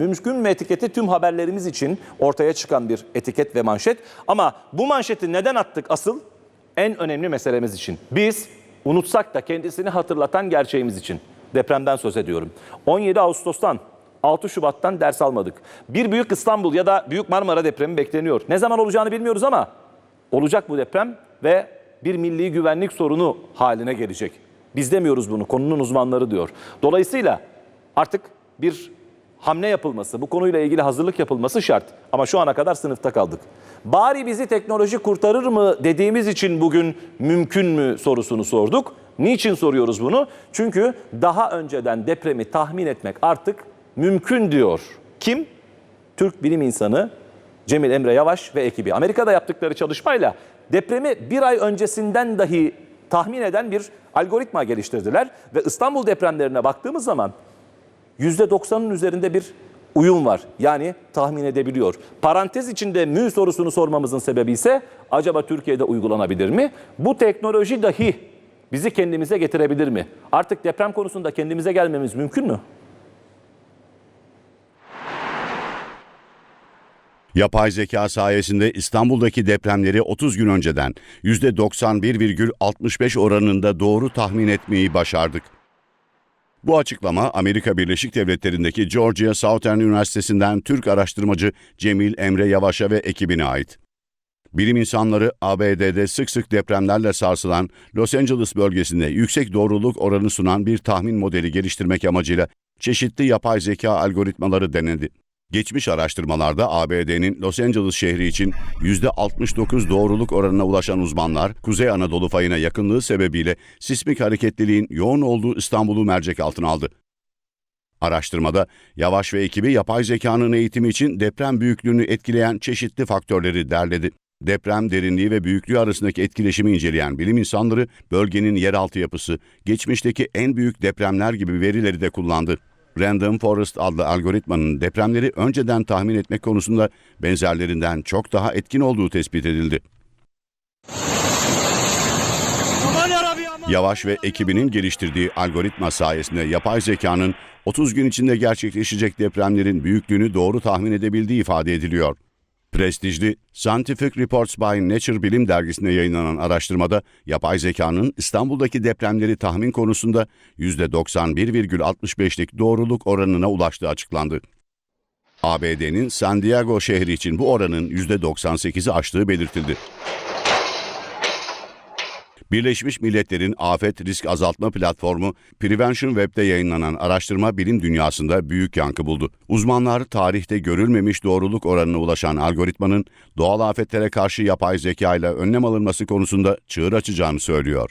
mümkün mü etiketi tüm haberlerimiz için ortaya çıkan bir etiket ve manşet. Ama bu manşeti neden attık asıl? En önemli meselemiz için. Biz unutsak da kendisini hatırlatan gerçeğimiz için. Depremden söz ediyorum. 17 Ağustos'tan 6 Şubat'tan ders almadık. Bir büyük İstanbul ya da büyük Marmara depremi bekleniyor. Ne zaman olacağını bilmiyoruz ama olacak bu deprem ve bir milli güvenlik sorunu haline gelecek. Biz demiyoruz bunu, konunun uzmanları diyor. Dolayısıyla artık bir hamle yapılması, bu konuyla ilgili hazırlık yapılması şart. Ama şu ana kadar sınıfta kaldık. Bari bizi teknoloji kurtarır mı dediğimiz için bugün mümkün mü sorusunu sorduk. Niçin soruyoruz bunu? Çünkü daha önceden depremi tahmin etmek artık mümkün diyor. Kim? Türk bilim insanı Cemil Emre Yavaş ve ekibi. Amerika'da yaptıkları çalışmayla depremi bir ay öncesinden dahi tahmin eden bir algoritma geliştirdiler. Ve İstanbul depremlerine baktığımız zaman %90'ın üzerinde bir uyum var. Yani tahmin edebiliyor. Parantez içinde mü sorusunu sormamızın sebebi ise acaba Türkiye'de uygulanabilir mi? Bu teknoloji dahi bizi kendimize getirebilir mi? Artık deprem konusunda kendimize gelmemiz mümkün mü? Yapay zeka sayesinde İstanbul'daki depremleri 30 gün önceden %91,65 oranında doğru tahmin etmeyi başardık. Bu açıklama Amerika Birleşik Devletleri'ndeki Georgia Southern Üniversitesi'nden Türk araştırmacı Cemil Emre Yavaş'a ve ekibine ait. Bilim insanları ABD'de sık sık depremlerle sarsılan Los Angeles bölgesinde yüksek doğruluk oranı sunan bir tahmin modeli geliştirmek amacıyla çeşitli yapay zeka algoritmaları denedi. Geçmiş araştırmalarda ABD'nin Los Angeles şehri için %69 doğruluk oranına ulaşan uzmanlar, Kuzey Anadolu fayına yakınlığı sebebiyle sismik hareketliliğin yoğun olduğu İstanbul'u mercek altına aldı. Araştırmada Yavaş ve ekibi yapay zekanın eğitimi için deprem büyüklüğünü etkileyen çeşitli faktörleri derledi. Deprem derinliği ve büyüklüğü arasındaki etkileşimi inceleyen bilim insanları bölgenin yeraltı yapısı, geçmişteki en büyük depremler gibi verileri de kullandı. Random Forest adlı algoritmanın depremleri önceden tahmin etmek konusunda benzerlerinden çok daha etkin olduğu tespit edildi. Yavaş ve ekibinin geliştirdiği algoritma sayesinde yapay zekanın 30 gün içinde gerçekleşecek depremlerin büyüklüğünü doğru tahmin edebildiği ifade ediliyor. Prestijli Scientific Reports by Nature bilim dergisinde yayınlanan araştırmada yapay zekanın İstanbul'daki depremleri tahmin konusunda %91,65'lik doğruluk oranına ulaştığı açıklandı. ABD'nin San Diego şehri için bu oranın %98'i aştığı belirtildi. Birleşmiş Milletler'in Afet Risk Azaltma Platformu Prevention Web'de yayınlanan araştırma bilim dünyasında büyük yankı buldu. Uzmanlar tarihte görülmemiş doğruluk oranına ulaşan algoritmanın doğal afetlere karşı yapay zeka ile önlem alınması konusunda çığır açacağını söylüyor.